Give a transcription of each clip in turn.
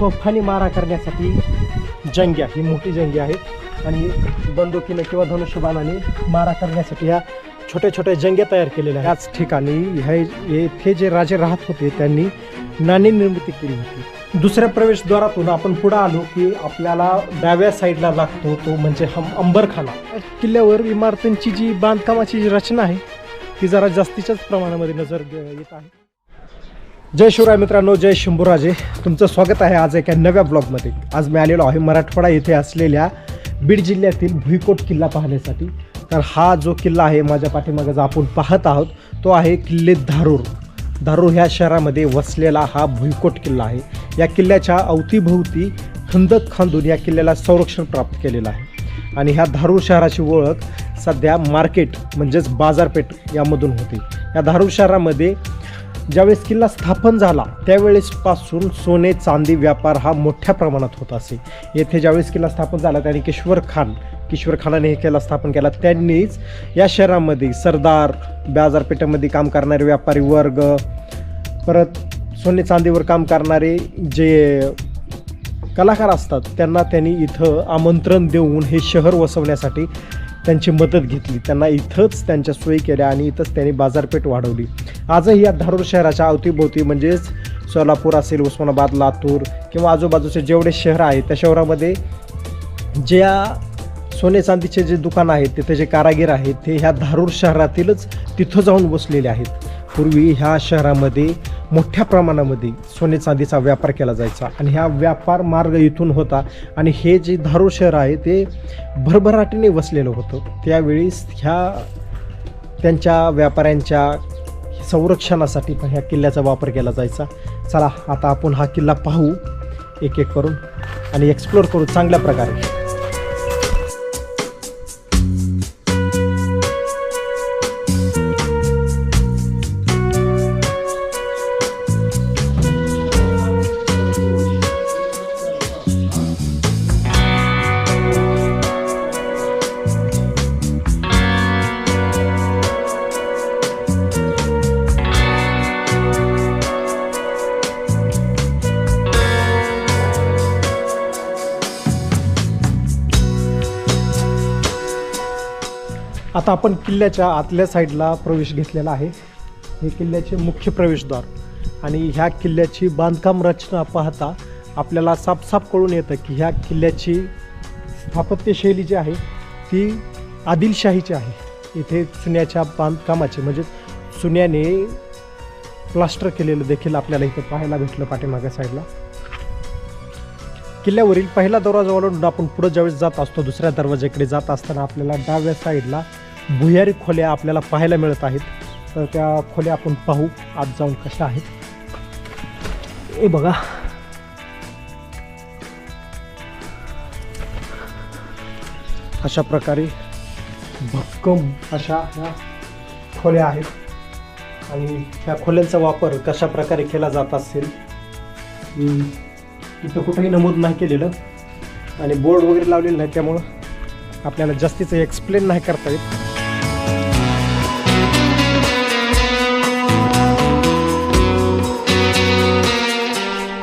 तोफानी मारा करण्यासाठी जंग्या ही मोठी जंगी आहे आणि बंदुकीने किंवा धनुष्यबाणाने मारा करण्यासाठी ह्या छोट्या छोट्या जंग्या तयार केलेल्या आहेत. याच ठिकाणी ह्या येथे जे राजे राहत होते त्यांनी नाणी निर्मिती केली होती. दुसऱ्या प्रवेशद्वारातून आपण पुढे आलो की आपल्याला डाव्या साईडला लागतो तो म्हणजे हम अंबरखाना किल्ल्यावर इमारतींची जी बांधकामाची जी रचना आहे ती जरा जास्तीच्याच प्रमाणामध्ये नजर येत आहे. जय शिवराय मित्रांनो जय शंभूराजे तुमचं स्वागत आहे आज एका नव्या ब्लॉगमध्ये. आज मी आलेलो आहे मराठवाडा येथे असलेल्या बीड जिल्ह्यातील भुईकोट किल्ला पाहण्यासाठी. तर हा जो किल्ला आहे माझ्या पाठीमागे जो आपण पाहत आहोत तो आहे किल्ले धारूर. धारूर ह्या शहरामध्ये वसलेला हा भुईकोट किल्ला आहे. या किल्ल्याच्या अवतीभोवती खंदक खांदून या किल्ल्याला संरक्षण प्राप्त केलेलं आहे. आणि ह्या धारूर शहराची ओळख सध्या मार्केट म्हणजेच बाजारपेठ यामधून होते. या धारूर शहरामध्ये ज्यावेळेस किल्ला स्थापन झाला त्यावेळेसपासून सोने चांदी व्यापार हा मोठ्या प्रमाणात होत असे. येथे ज्यावेळेस किल्ला स्थापन झाला त्याने किश्वर खान किश्वर खानाने हे किल्ला स्थापन केला. त्यांनीच या शहरामध्ये सरदार बाजारपेठेमध्ये काम करणारे व्यापारी वर्ग परत सोने चांदीवर काम करणारे जे कलाकार असतात त्यांना त्यांनी इथं आमंत्रण देऊन हे शहर वसवण्यासाठी त्यांची मदत घेतली. त्यांना इथंच त्यांच्या सोयी केल्या आणि इथंच त्यांनी बाजारपेठ वाढवली. आजही या धारूर शहराच्या अवतीभोवती म्हणजेच सोलापूर असेल उस्मानाबाद लातूर किंवा आजूबाजूचे जेवढे शहर आहेत त्या शहरामध्ये ज्या सोने चांदीचे जे दुकान आहेत तिथे जे कारागीर आहेत ते ह्या धारूर शहरातीलच तिथं जाऊन बसलेले आहेत. पूर्वी ह्या शहरामध्ये मोठ्या प्रमाणामध्ये सोने चांदीचा व्यापार केला जायचा. आणि ह्या व्यापार मार्ग इथून होता. आणि हे जे धारूर शहर आहे ते भरभराटीने वसलेलं होतं. त्यावेळीस ह्या त्यांच्या व्यापाऱ्यांच्या संरक्षणासाठी पण ह्या किल्ल्याचा वापर केला जायचा. चला आता आपण हा किल्ला पाहू. एक एक करून आणि एक्सप्लोर करू चांगल्या प्रकारे. आता आपण किल्ल्याच्या आतल्या साईडला प्रवेश घेतलेला आहे. हे किल्ल्याचे मुख्य प्रवेशद्वार. आणि ह्या किल्ल्याची बांधकाम रचना पाहता आपल्याला साफसाफ कळून येतं की ह्या किल्ल्याची स्थापत्यशैली जी आहे ती आदिलशाहीची आहे. इथे चुन्याच्या बांधकामाची म्हणजे चुन्याने प्लास्टर केलेलं देखील आपल्याला इथं पाहायला भेटलं पाठीमागे साईडला. किल्ल्यावरील पहिला दरवाजा ओलांडून आपण पुढे ज्यावेळेस जात असतो दुसऱ्या दरवाज्याकडे जात असताना आपल्याला डाव्या साईडला भुयारी खोल्या आपल्याला पाहायला मिळत आहेत. तर त्या खोल्या आपण पाहू आत जाऊन कशा आहेत. हे बघा. अशा प्रकारे भक्कम अशा ह्या खोल्या आहेत. आणि ह्या खोल्यांचा वापर कशा प्रकारे केला जात असेल इथं कुठंही नमूद नाही केलेलं आणि बोर्ड वगैरे लावलेलं नाही त्यामुळं आपल्याला जास्तीचं एक्सप्लेन नाही करता येत.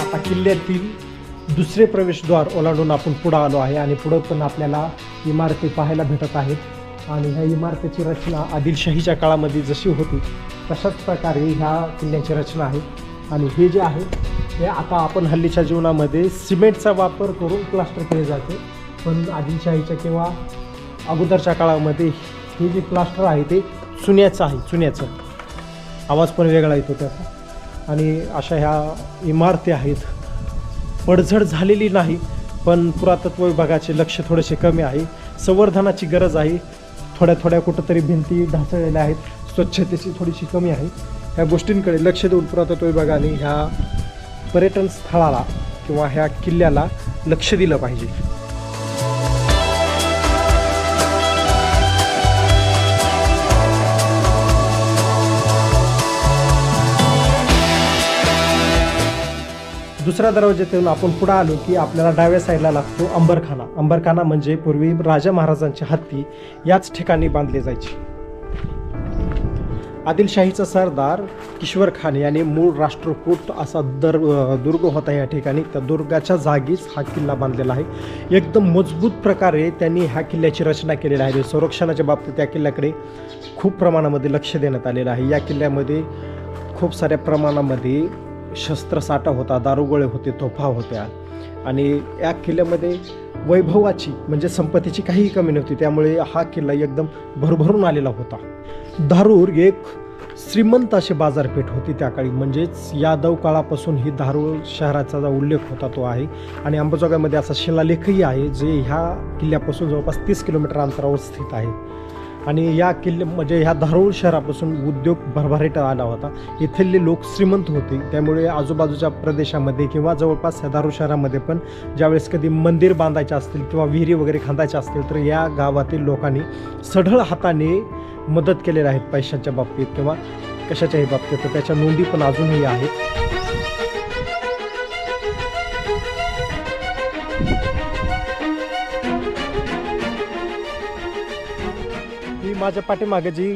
आता किल्ल्यातील दुसरे प्रवेशद्वार ओलांडून आपण पुढं आलो आहे आणि पुढं पण आपल्याला इमारती पाहायला भेटत आहेत. आणि ह्या इमारतीची रचना आदिलशाहीच्या काळामध्ये जशी होती तशाच प्रकारे ह्या किल्ल्याची रचना आहे. आणि हे जे आहे हे आता आपण हल्लीच्या जीवनामध्ये सिमेंटचा वापर करून प्लास्टर केले जाते. पण आदिलशाहीच्या किंवा अगोदरच्या काळामध्ये हे जे प्लास्टर आहे ते चुन्याचं आहे चुन्याचं. आवाज पण वेगळा येतो त्याचा. आणि अशा ह्या इमारती आहेत. पडझड झालेली नाही पण पुरातत्व विभागाचे लक्ष थोडेसे कमी आहे. संवर्धनाची गरज आहे. थोड्या थोड्या कुठंतरी भिंती ढासळलेल्या आहेत. स्वच्छतेची थोडीशी कमी आहे. ह्या गोष्टींकडे लक्ष देऊन पुरातत्व विभागाने ह्या पर्यटन स्थळाला किंवा ह्या किल्ल्याला लक्ष दिलं पाहिजे. दुसऱ्या दरवाज्यातून आपण पुढे आलो की आपल्याला डाव्या साईडला लागतो अंबरखाना. अंबरखाना म्हणजे पूर्वी राजा महाराजांची हत्ती याच ठिकाणी बांधले जायचे. आदिलशाहीचा सरदार किश्वर खान याने मूळ राष्ट्रकूट असा दर दुर्ग होता या ठिकाणी. त्या दुर्गाच्या जागीच हा किल्ला बांधलेला आहे. एकदम मजबूत प्रकारे त्यांनी ह्या किल्ल्याची रचना केलेली आहे. संरक्षणाच्या बाबतीत त्या किल्ल्याकडे खूप प्रमाणामध्ये लक्ष देण्यात आलेलं आहे. या किल्ल्यामध्ये खूप साऱ्या प्रमाणामध्ये शस्त्रसाठा होता दारुगोळे होते तोफा होत्या. आणि या किल्ल्यामध्ये वैभवाची म्हणजे संपत्तीची काहीही कमी नव्हती. त्यामुळे हा किल्ला एकदम भरभरून आलेला होता. धारूर एक श्रीमंत अशी बाजारपेठ होती त्या काळी. म्हणजेच यादव काळापासून ही धारूर शहराचा जो उल्लेख होता तो आहे. आणि अंबाजोगाईमध्ये असा शिलालेखही आहे जे ह्या किल्ल्यापासून जवळपास तीस किलोमीटर अंतरावर स्थित आहे. आणि या किल्ले म्हणजे ह्या धारूर शहरापासून उद्योग भरभराट आला होता. इथले लोक श्रीमंत होते. त्यामुळे आजूबाजूच्या प्रदेशामध्ये किंवा जवळपास ह्या धारूर शहरामध्ये पण ज्यावेळेस कधी मंदिर बांधायचे असतील किंवा विहिरी वगैरे खांदायच्या असतील तर या गावातील लोकांनी सढळ हाताने मदत केलेल्या आहेत पैशांच्या बाबतीत किंवा कशाच्याही बाबतीत. तर त्याच्या नोंदी पण अजूनही आहेत. माझ्या पाठीमागे जी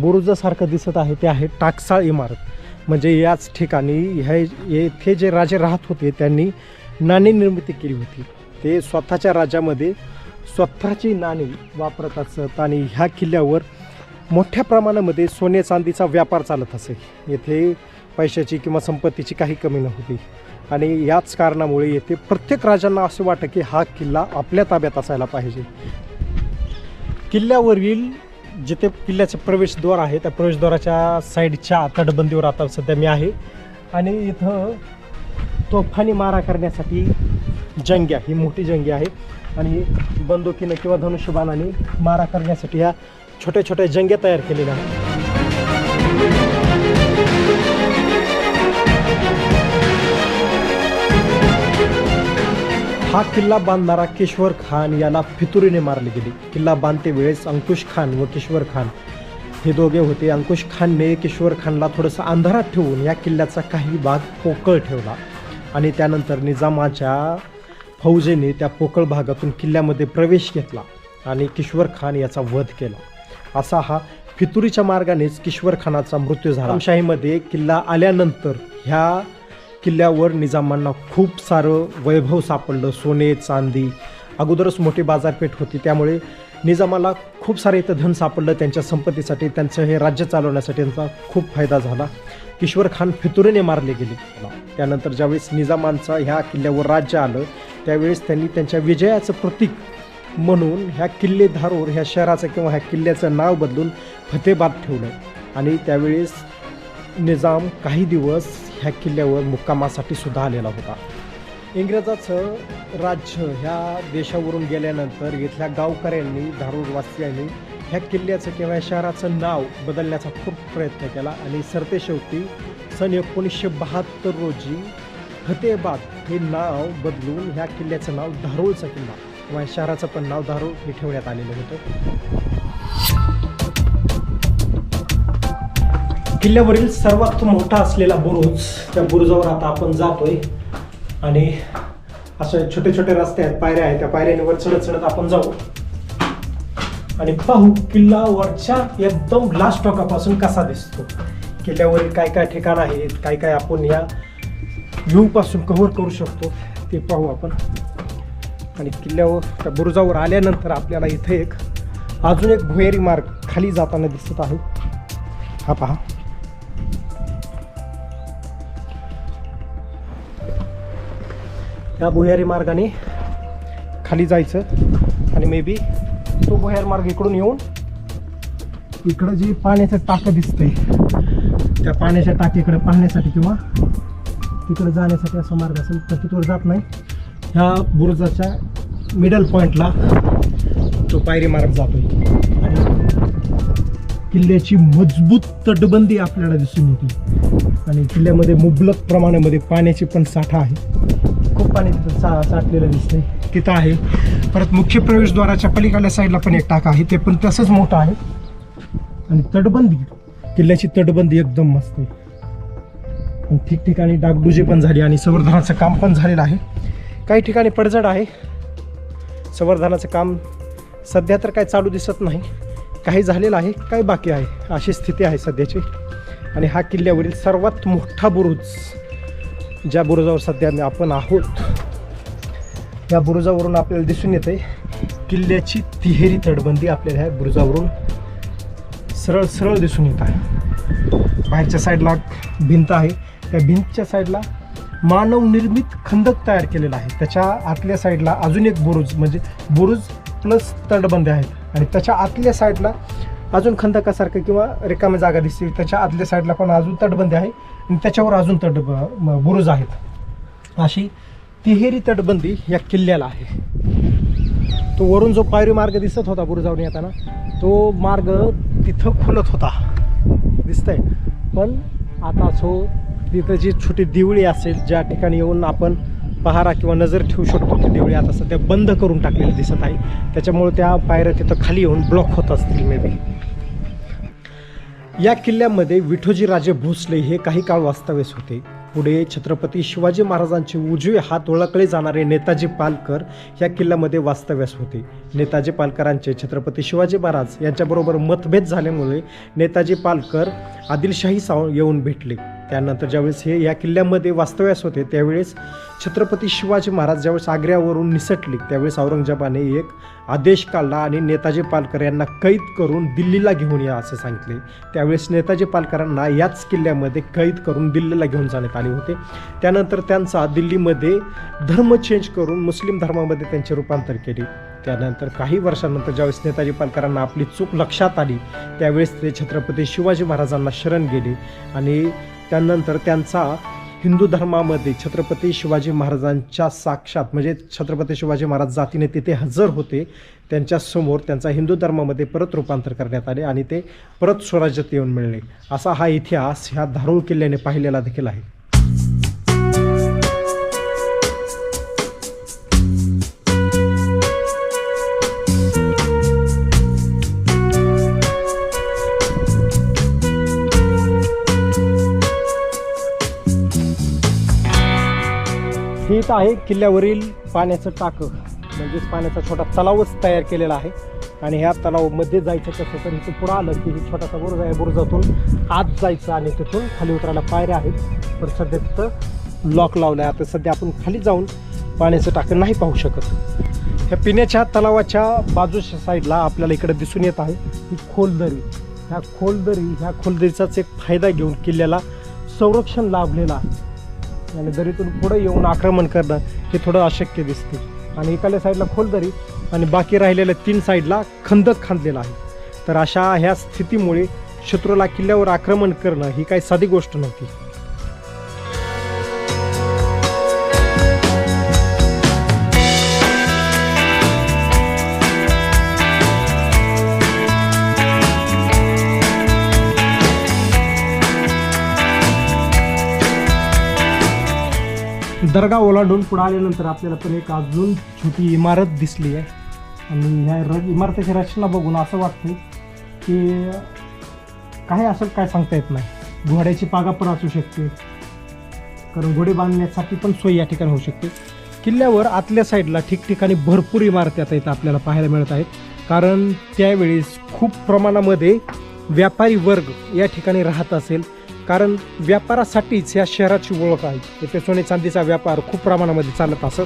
बुरुजासारखं दिसत आहे ते आहे टाकसाळ इमारत. म्हणजे याच ठिकाणी ह्या येथे जे राजे राहत होते त्यांनी नाणी निर्मिती केली होती. ते स्वतःच्या राज्यामध्ये स्वतःची नाणी वापरत असत आणि ह्या किल्ल्यावर मोठ्या प्रमाणामध्ये सोने चांदीचा व्यापार चालत असे. येथे पैशाची किंवा संपत्तीची काही कमी नव्हती. आणि याच कारणामुळे येथे प्रत्येक राजांना असं वाटतं की हा किल्ला आपल्या ताब्यात असायला पाहिजे. किल्ल्यावरील जिथे किल्ल्याचे प्रवेशद्वार आहे त्या प्रवेशद्वाराच्या साईडच्या तटबंदीवर आता सध्या मी आहे. आणि इथं तोफानी मारा करण्यासाठी जंग्या ही मोठी जंगी आहे. आणि बंदुकीनं किंवा धनुष्यबाणाने मारा करण्यासाठी ह्या छोट्या छोट्या जंग्या तयार केलेल्या आहेत. हा किल्ला बांधणारा किश्वर खान याला फितुरीने मारले गेले. किल्ला बांधते वेळेस अंकुश खान व किश्वर खान. हे दोघे होते. अंकुश खानने किश्वर खानला थोडंसं अंधारात ठेवून या किल्ल्याचा काही भाग पोकळ ठेवला. आणि त्यानंतर निजामाच्या फौजेने त्या पोकळ भागातून किल्ल्यामध्ये प्रवेश घेतला आणि किश्वर खान याचा वध केला. असा हा फितुरीच्या मार्गानेच किश्वर खानाचा मृत्यू झाला. शाहीमध्ये किल्ला आल्यानंतर ह्या किल्ल्यावर निजामांना खूप सारं वैभव सापडलं सोने चांदी. अगोदरच मोठी बाजारपेठ होती. त्यामुळे निजामाला खूप सारं इथं धन सापडलं. त्यांच्या संपत्तीसाठी त्यांचं हे राज्य चालवण्यासाठी त्यांचा खूप फायदा झाला. किश्वर खान फितुरीने मारले गेले. त्यानंतर ज्यावेळेस निजामांचा ह्या किल्ल्यावर राज्य आलं त्यावेळेस त्यांनी त्यांच्या विजयाचं प्रतीक म्हणून ह्या किल्ले धारूर ह्या शहराचं किंवा ह्या किल्ल्याचं नाव बदलून फतेबाद ठेवलं. आणि त्यावेळेस निजाम काही दिवस ह्या किल्ल्यावर मुक्कामासाठी सुद्धा आलेला होता. इंग्रजाचं राज्य ह्या देशावरून गेल्यानंतर इथल्या गावकऱ्यांनी धारूरवासियांनी ह्या किल्ल्याचं किंवा शहराचं नाव बदलण्याचा खूप प्रयत्न केला आणि सरतेशेवटी सन एकोणीसशे बहात्तर रोजी फतेबाद हे नाव बदलून ह्या किल्ल्याचं नाव धारूरचा किल्ला किंवा शहराचं पण नाव धारूळ हे ठेवण्यात आलेलं होतं. किल्ल्यावरील सर्वात मोठा असलेला बुरुज त्या बुरुजावर आता आपण जातोय. आणि असे छोटे छोटे रस्ते आहेत पायऱ्या आहेत. त्या पायऱ्यांवर चढत चढत आपण जाऊ. आणि पाहू किल्ला वरच्या एकदम लास्ट टोकापासून कसा दिसतो. किल्ल्यावरील काय काय ठिकाण आहेत काय काय आपण या व्ह्यू पासून कव्हर करू शकतो ते पाहू आपण. आणि किल्ल्यावर त्या बुरुजावर आल्यानंतर आपल्याला इथे एक अजून एक भुयारी मार्ग खाली जाताना दिसत आहे. हा पहा. या भुयारी मार्गाने खाली जायचं आणि मे बी तो भुयार मार्ग इकडून येऊन इकडं जी पाण्याचं टाकं दिसतंय त्या पाण्याच्या टाकीकडे पाहण्यासाठी किंवा तिकडे जाण्यासाठी असा मार्ग असेल तर तिथवर जात नाही. ह्या बुरुजाच्या मिडल पॉईंटला तो पायरी मार्ग जातोय. आणि किल्ल्याची मजबूत तटबंदी आपल्याला दिसून येते. आणि किल्ल्यामध्ये मुबलक प्रमाणामध्ये पाण्याची पण साठा आहे. पाणी तिथं सा साठलेलं दिसतंय. तिथं आहे. परत मुख्य प्रवेशद्वाराच्या पलीकडल्या साईडला पण एक टाका आहे. ते पण तसंच मोठं आहे. आणि तटबंदी. किल्ल्याची तटबंदी एकदम मस्त आहे. आणि ठिकठिकाणी डागडुजी पण झाली आणि संवर्धनाचं काम पण झालेलं आहे. काही ठिकाणी पडझड आहे. संवर्धनाचं काम सध्या तर काय चालू दिसत नाही. काही झालेलं आहे काही बाकी आहे. अशी स्थिती आहे सध्याची. आणि हा किल्ल्यावरील सर्वात मोठा बुरुज ज्या बुरुजावर सध्या आपण आहोत. या बुरुजावरून आपल्याला दिसून येते किल्ल्याची तिहेरी तटबंदी आपल्याला ह्या बुरुजावरून सरळ सरळ दिसून येत आहे. बाहेरच्या साईडला भिंत आहे. त्या भिंतच्या साईडला मानवनिर्मित खंदक तयार केलेला आहे. त्याच्या आतल्या साईडला अजून एक बुरुज म्हणजे बुरुज प्लस तटबंदी आहेत. आणि त्याच्या आतल्या साईडला अजून खंदकासारखं किंवा रिकाम्या जागा दिसतील. त्याच्या आतल्या साईडला पण अजून तटबंदी आहे. आणि त्याच्यावर अजून तट बुरुज आहेत. अशी तिहेरी तटबंदी या किल्ल्याला आहे. तो वरून जो पायरी मार्ग दिसत होता बुरुजावरून येताना तो मार्ग तिथं खुलत होता. दिसतंय. पण आता सो तिथं जी छोटी दिवळी असेल ज्या ठिकाणी येऊन आपण पहारा किंवा नजर ठेवू शकतो ती देवळी आता सध्या बंद करून टाकलेली दिसत आहे. त्याच्यामुळे त्या पायऱ्या तिथं खाली येऊन ब्लॉक होत असतील मे बी या किल्ल्यामध्ये विठोजी राजे भोसले हे काही काळ वास्तव्यास होते. पुढे छत्रपती शिवाजी महाराजांचे उजवे हात ओळखले जाणारे नेताजी पालकर या किल्ल्यामध्ये वास्तव्यास होते. नेताजी पालकरांचे छत्रपती शिवाजी महाराज यांच्याबरोबर मतभेद झाल्यामुळे नेताजी पालकर आदिलशाही साव येऊन भेटले. त्यानंतर ज्यावेळेस हे या किल्ल्यामध्ये वास्तव्यास होते त्यावेळेस छत्रपती शिवाजी महाराज ज्यावेळेस आग्र्यावरून निसटले त्यावेळेस औरंगजेबाने एक आदेश काढला आणि नेताजी पालकर यांना कैद करून दिल्लीला घेऊन या असे सांगितले. त्यावेळेस नेताजी पालकरांना याच किल्ल्यामध्ये कैद करून दिल्लीला घेऊन जाण्यात आले होते. त्यानंतर त्यांचा दिल्लीमध्ये धर्म चेंज करून मुस्लिम धर्मामध्ये त्यांचे रूपांतर केले. त्यानंतर काही वर्षानंतर ज्यावेळेस नेताजी पालकरांना आपली चूक लक्षात आली त्यावेळेस ते छत्रपती शिवाजी महाराजांना शरण गेले आणि त्यानंतर त्यांचा हिंदू धर्मामध्ये छत्रपती शिवाजी महाराजांच्या साक्षात म्हणजे छत्रपती शिवाजी महाराज जातीने तिथे हजर होते त्यांच्यासमोर त्यांचा हिंदू धर्मामध्ये परत रूपांतर करण्यात आले आणि ते परत स्वराज्यात येऊन मिळले. असा हा इतिहास ह्या धारूळ किल्ल्याने पाहिलेला देखील आहे. इथं आहे किल्ल्यावरील पाण्याचं टाकं. म्हणजेच पाण्याचा छोटा तलावच तयार केलेला आहे. आणि ह्या तलावामध्ये जायचं कसं तर इथं पुढं आलं की हे छोटासा बुरुज आहे. बुरुजातून आत जायचं आणि तिथून खाली उतरायला पायऱ्या आहेत. पण सध्या तिथं लॉक लावलं आहे आता सध्या आपण खाली जाऊन पाण्याचं टाकं नाही पाहू शकत. ह्या पिण्याच्या तलावाच्या बाजूच्या साईडला आपल्याला इकडे दिसून येत आहे ही खोलदरी. ह्या खोलदरी ह्या खोलदरीचाच एक फायदा घेऊन किल्ल्याला संरक्षण लाभलेलं आहे. आणि दरीतून पुढे येऊन आक्रमण करणं हे थोडं अशक्य दिसते. आणि एकाल्या साईडला खोल दरी आणि बाकी राहिलेल्या तीन साईडला खंदक खांदलेला आहे. तर अशा ह्या स्थितीमुळे शत्रूला किल्ल्यावर आक्रमण करणं ही काही साधी गोष्ट नव्हती. दर्गा ओलांडून पुढे आल्यानंतर आपल्याला पण एक अजून छोटी इमारत दिसली आहे. आणि ह्या र इमारतीची रचना बघून असं वाटतं की काय असेल काय सांगता येत नाही. घोड्याची पागा पण असू शकते. कारण घोडे बांधण्यासाठी पण सोय या ठिकाणी होऊ शकते. किल्ल्यावर आतल्या साईडला ठिकठिकाणी भरपूर इमारती आता इथं आपल्याला पाहायला मिळत आहेत. कारण त्यावेळेस खूप प्रमाणामध्ये व्यापारी वर्ग या ठिकाणी राहत असेल. कारण व्यापारासाठीच या शहराची ओळख आहे. इथे सोने चांदीचा व्यापार खूप प्रमाणामध्ये चालत असत.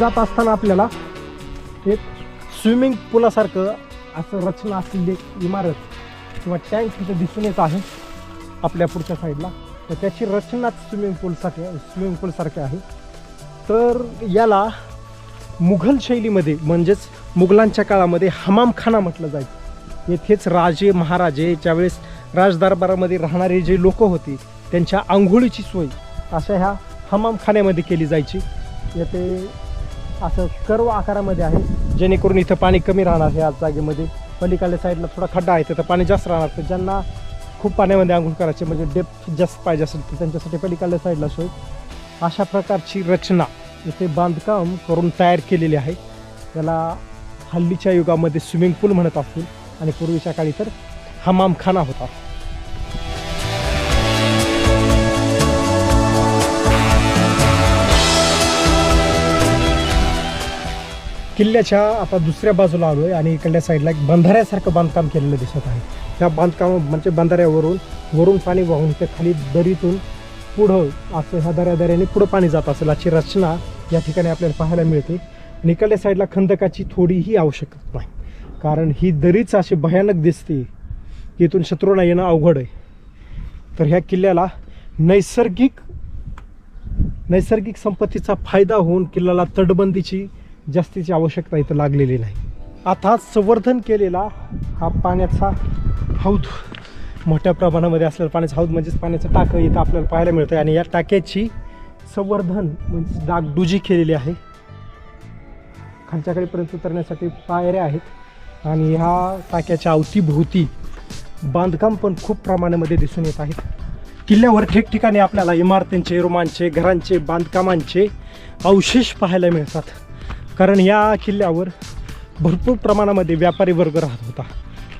जात असताना आपल्याला एक स्विमिंग पुलासारखं असं रचना असलेली एक इमारत किंवा टँक तिथं दिसून येत आहे आपल्या पुढच्या साईडला. तर त्याची रचनाच स्विमिंग पूलसाठी स्विमिंग पूलसारखी आहे. तर याला मुघल शैलीमध्ये म्हणजेच मुघलांच्या काळामध्ये हमामखाना म्हटलं जायचं. येथेच राजे महाराजे ज्यावेळेस राजदरबारामध्ये राहणारे जे लोक होते त्यांच्या आंघोळीची सोय अशा ह्या हमामखान्यामध्ये केली जायची. येथे असं कर्व आकारामध्ये आहे जेणेकरून इथं पाणी कमी राहणार ह्या जागेमध्ये. पलीकडल्या साईडला थोडा खड्डा आहे तिथं पाणी जास्त राहणार तर ज्यांना खूप पाण्यामध्ये आंघोळ करायचे म्हणजे डेप्थ जास्त पाहिजे असेल तर त्यांच्यासाठी पलीकडल्या साईडला सोय. अशा प्रकारची रचना. इथे बांधकाम करून तयार केलेले आहे. त्याला हल्लीच्या युगामध्ये स्विमिंग पूल म्हणत असतील आणि पूर्वीच्या काळी तर हमामखाना होता. किल्ल्याच्या आता दुसऱ्या बाजूला आलो आहे आणि इकडल्या साईडला एक बंधाऱ्यासारखं बांधकाम केलेलं दिसत आहे. त्या बांधकाम म्हणजे बंधाऱ्यावरून वरून पाणी वाहून ते खाली दरीतून पुढं असं ह्या दऱ्यादऱ्याने पुढं पाणी जात असेल अशी रचना या ठिकाणी आपल्याला पाहायला मिळते. आणि साईडला खंदकाची थोडीही आवश्यकता नाही. कारण ही दरीच अशी भयानक दिसते की इथून शत्रूला येणं अवघड आहे. तर ह्या किल्ल्याला नैसर्गिक नैसर्गिक संपत्तीचा फायदा होऊन किल्ल्याला तटबंदीची जास्तीची आवश्यकता इथं लागलेली नाही. आता संवर्धन केलेला हा पाण्याचा हौद. मोठ्या प्रमाणामध्ये असलेलं पाण्याचं हौद म्हणजेच पाण्याचं टाकं इथं आपल्याला पाहायला मिळतं आणि या टाक्याची संवर्धन म्हणजे डागडुजी केलेली आहे. खालच्याकडेपर्यंत उतरण्यासाठी पायऱ्या आहेत. आणि ह्या टाक्याच्या अवतीभोवती बांधकाम पण खूप प्रमाणामध्ये दिसून येत आहेत. किल्ल्यावर ठिकठिकाणी आपल्याला इमारतींचे रोमांचे घरांचे बांधकामांचे अवशेष पाहायला मिळतात. कारण या किल्ल्यावर भरपूर प्रमाणामध्ये व्यापारी वर्ग राहत होता.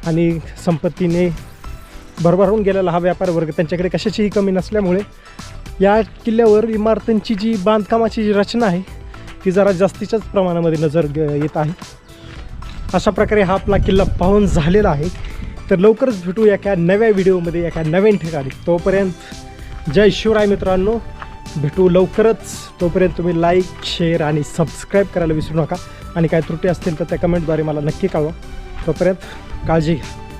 आणि संपत्तीने भरभरून गेलेला हा व्यापार वर्ग त्यांच्याकडे कशाचीही कमी नसल्यामुळे या किल्ल्यावर इमारतींची जी बांधकामाची जी रचना आहे ती जरा जास्तीच्याच प्रमाणामध्ये नजर ग- येत आहे. अशा प्रकारे हा आपला किल्ला पाहून झालेला आहे. तर लवकरच भेटू एका नव्या व्हिडिओमध्ये एका नवीन ठिकाणी. तोपर्यंत जय शिवराय मित्रांनो. भेटू लवकरच. तोपर्यंत तुम्ही लाईक शेअर आणि सबस्क्राईब करायला विसरू नका. आणि काय त्रुटी असतील तर त्या कमेंटद्वारे मला नक्की कळवा. तोपर्यंत काळजी घ्या.